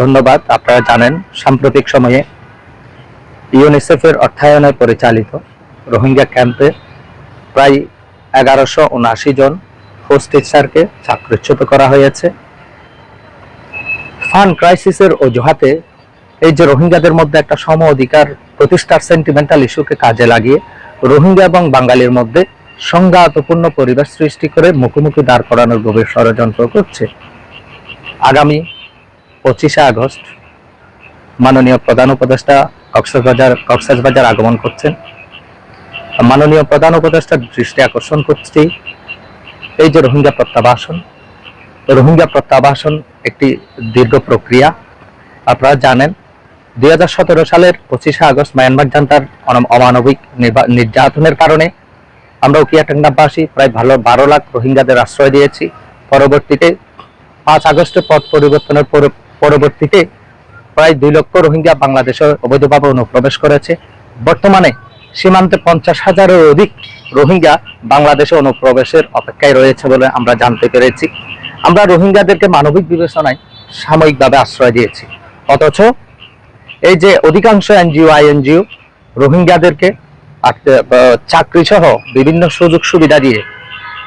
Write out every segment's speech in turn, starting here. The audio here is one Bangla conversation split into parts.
ধন্যবাদ, আপনারা জানেন, সাম্প্রতিক সময়ে ইউনিসেফের অর্থায়নে পরিচালিত রোহিঙ্গা ক্যাম্পে প্রায় এগারোশো উনআশি জন হোস্ট টিচারকে চাকরিচ্যুত করা হয়েছে। ফান্ড ক্রাইসিসের অজুহাতে এই যে রোহিঙ্গাদের মধ্যে একটা সম অধিকার প্রতিষ্ঠার সেন্টিমেন্টাল ইস্যুকে কাজে লাগিয়ে রোহিঙ্গা এবং বাঙালির মধ্যে সংঘাতপূর্ণ পরিবেশ সৃষ্টি করে মুখোমুখি দাঁড় করানোর গভীর ষড়যন্ত্র করছে। আগামী পঁচিশে আগস্ট মাননীয় প্রধান উপদেষ্টা কক্সবাজার কক্সবাজার আগমন করছেন। মাননীয় প্রধান উপদেষ্টার দৃষ্টি আকর্ষণ করছি। এই যে রোহিঙ্গা প্রত্যাবাসন রোহিঙ্গা প্রত্যাবাসন একটি দীর্ঘ প্রক্রিয়া। আপনারা জানেন দু হাজার সতেরো সালের পঁচিশে আগস্ট মায়ানমার জান্তার অমানবিক নির্যাতনের কারণে আমরা উকিয়াটাঙ্গাবাসী প্রায় ভালো বারো লাখ রোহিঙ্গাদের আশ্রয় দিয়েছি। পরবর্তীতে পাঁচ আগস্টের পথ পরিবর্তনের পর- পরবর্তীতে প্রায় দুই লক্ষ রোহিঙ্গা বাংলাদেশে অবৈধভাবে অনুপ্রবেশ করেছে। বর্তমানে সীমান্তে পঞ্চাশ হাজারের অধিক রোহিঙ্গা বাংলাদেশে অনুপ্রবেশের অপেক্ষায় রয়েছে বলে আমরা জানতে পেরেছি। আমরা রোহিঙ্গাদেরকে মানবিক বিবেচনায় সাময়িকভাবে আশ্রয় দিয়েছি। অথচ এই যে অধিকাংশ এনজিও, আইএনজিও রোহিঙ্গাদেরকে চাকরি সহ বিভিন্ন সুযোগ সুবিধা দিয়ে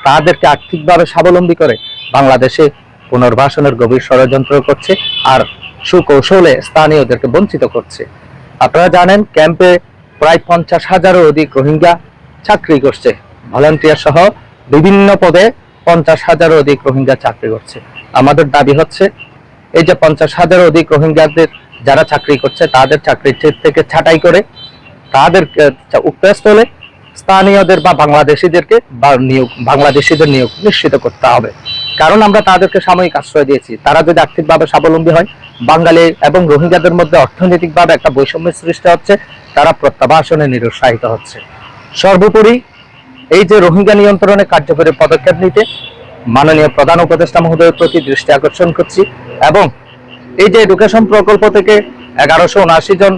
তাদেরকে আর্থিকভাবে স্বাবলম্বী করে বাংলাদেশে পুনর্বাসনের গভীর ষড়যন্ত্র করছে আর সুকৌশলে স্থানীয়দেরকে বঞ্চিত করছে। আপনারা জানেন, ক্যাম্পে প্রায় পঞ্চাশ হাজারও অধিক রোহিঙ্গা চাকরি করছে। ভলান্টিয়ার সহ বিভিন্ন পদে পঞ্চাশ হাজারও অধিক রোহিঙ্গা চাকরি করছে। আমাদের দাবি হচ্ছে, এই যে পঞ্চাশ হাজার অধিক রোহিঙ্গাদের যারা চাকরি করছে, তাদের চাকরির থেকে ছাঁটাই করে তাদের উক্ত স্থলে স্থানীয়দের বা বাংলাদেশিদেরকে বা নিয়োগ, বাংলাদেশিদের নিয়োগ নিশ্চিত করতে হবে। কারণ আমরা তাদেরকে সাময়িক আশ্রয় দিয়েছি। তারা যদি আর্থিকভাবে স্বাবলম্বী হয়, বাঙালি এবং রোহিঙ্গাদের মধ্যে অর্থনৈতিকভাবে একটা বৈষম্য সৃষ্টি হচ্ছে, তারা প্রত্যাবাসনে নিরুৎসাহিত হচ্ছে। সর্বোপরি, এই যে রোহিঙ্গা নিয়ন্ত্রণে কার্যকরী পদক্ষেপ নিতে মাননীয় প্রধান উপদেষ্টা মহোদয়ের প্রতি দৃষ্টি আকর্ষণ করছি এবং এই যে এডুকেশন প্রকল্প থেকে এগারোশো উনআশি জন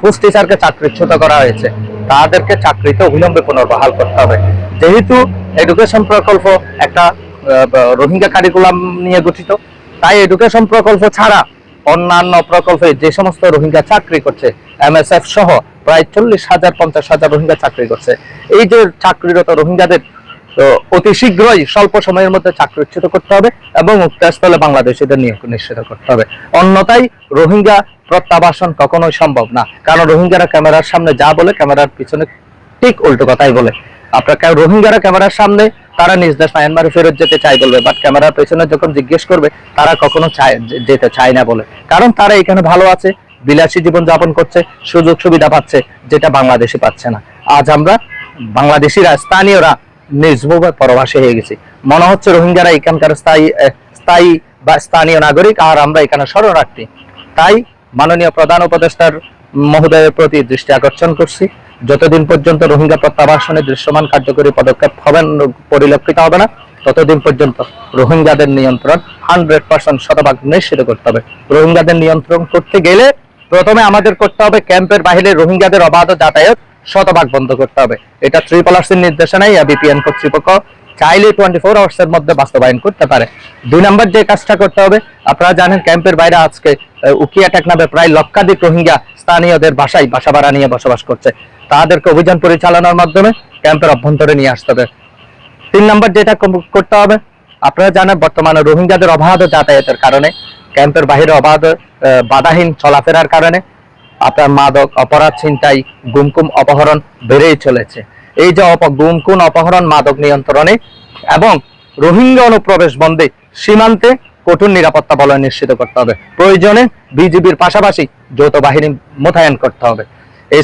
হোস্ট টিচারকে চাকরিচ্যুত করা হয়েছে, তাদেরকে চাকরিতে অবিলম্বে পুনর্বহাল করতে হবে। যেহেতু এডুকেশন প্রকল্প একটা রোহিঙ্গা কারিকুলাম নিয়ে গঠিত। তাই এডুকেশন প্রকল্প ছাড়া অন্যান্য প্রকল্পে যে সমস্ত রোহিঙ্গা চাকরি করছে এমএসএফ সহ প্রায় চল্লিশ হাজার, পঞ্চাশ হাজার রোহিঙ্গা চাকরি করছে। এই যে চাকরিরত রোহিঙ্গাদের অতি শীঘ্রই স্বল্প সময়ের মধ্যে চাকরিচ্যুত করতে হবে এবং মুক্তস্থলে বাংলাদেশিদের নিয়োগ নিশ্চিত করতে হবে। অন্যথায় রোহিঙ্গা প্রত্যাবাসন কখনোই সম্ভব না। কারণ রোহিঙ্গারা ক্যামেরার সামনে যা বলে, ক্যামেরার পিছনে ঠিক উল্টো কথাই বলে। আপনার রোহিঙ্গারা ক্যামেরার সামনে তারা নিজ দেশ মায়ানমারে ফেরত যেতে চাই বলবে বাট ক্যামেরার পেছনে যখন জিজ্ঞেস করবে, তারা কখনো চায় যেতে চায় না বলে। কারণ তারা এখানে ভালো আছে, বিলাসী জীবন যাপন করছে, সুযোগ সুবিধা পাচ্ছে, যেটা বাংলাদেশে পাচ্ছে না। আজ আমরা বাংলাদেশিরা, স্থানীয়রা নিজভাবে পরবাসী হয়ে গেছি। মনে হচ্ছে রোহিঙ্গারা এখানকার স্থায়ী স্থায়ী বা স্থানীয় নাগরিক, আর আমরা এখানে শরণার্থী। তাই মাননীয় প্রধান উপদেষ্টার মহোদয়ের প্রতি দৃষ্টি আকর্ষণ করছি। যতদিন পর্যন্ত রোহিঙ্গা প্রত্যাবাসনে দৃশ্যমান কার্যকরী পদক্ষেপ হবেন, পরিলক্ষিত হবে না, ততদিন পর্যন্ত রোহিঙ্গাদের নিয়ন্ত্রণ হান্ড্রেড পার্সেন্ট শতভাগ নিশ্চিত করতে হবে। রোহিঙ্গাদের নিয়ন্ত্রণ করতে গেলে প্রথমে আমাদের করতে হবে ক্যাম্পের বাইরে রোহিঙ্গাদের অবাধ যাতায়াত শতভাগ বন্ধ করতে হবে। এটা ট্রিপল আরসির নির্দেশনায় বিপিএন কর্তৃপক্ষ চাইলে টোয়েন্টি ফোর আওয়ার্স এর মধ্যে বাস্তবায়ন করতে পারে। দুই নম্বর যে কাজটা করতে হবে আপনারা জানেন ক্যাম্পের বাইরে আজকে আহ, উকিয়া টেকনাবে প্রায় লক্ষাধিক রোহিঙ্গা স্থানীয়দের বাসায় বাসা ভাড়া নিয়ে বসবাস করছে। তাদেরকে অভিযান পরিচালনার মাধ্যমে ক্যাম্পের অভ্যন্তরে নিয়ে আসতে হবে। তিন নম্বর যেটা করতে হবে আপনারা জানেন বর্তমানে রোহিঙ্গাদের অবাধ যাতায়াতের কারণে ক্যাম্পের বাহিরে অবাধ বাধাহীন চলাফেরার কারণে আপনার মাদক অপরাধ ছিনতাই গুমকুম অপহরণ বেড়েই চলেছে। এই যে গুমকুম অপহরণ, মাদক নিয়ন্ত্রণে এবং রোহিঙ্গা অনুপ্রবেশ বন্ধে সীমান্তে কঠোর নিরাপত্তা বলয় নিশ্চিত করতে হবে। প্রয়োজনে বিজিবির পাশাপাশি যৌথ বাহিনী মোতায়েন করতে হবে। এই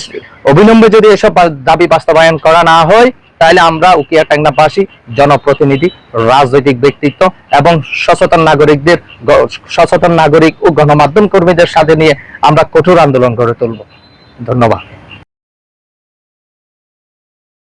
অবিলম্বে যদি এসব দাবি বাস্তবায়ন করা না হয়, তাহলে আমরা উকিয়া টাঙ্গাবাসী জনপ্রতিনিধি, রাজনৈতিক ব্যক্তিত্ব এবং সচেতন নাগরিকদের সচেতন নাগরিক ও গণমাধ্যম কর্মীদের সাথে নিয়ে আমরা কঠোর আন্দোলন গড়ে তুলব। ধন্যবাদ।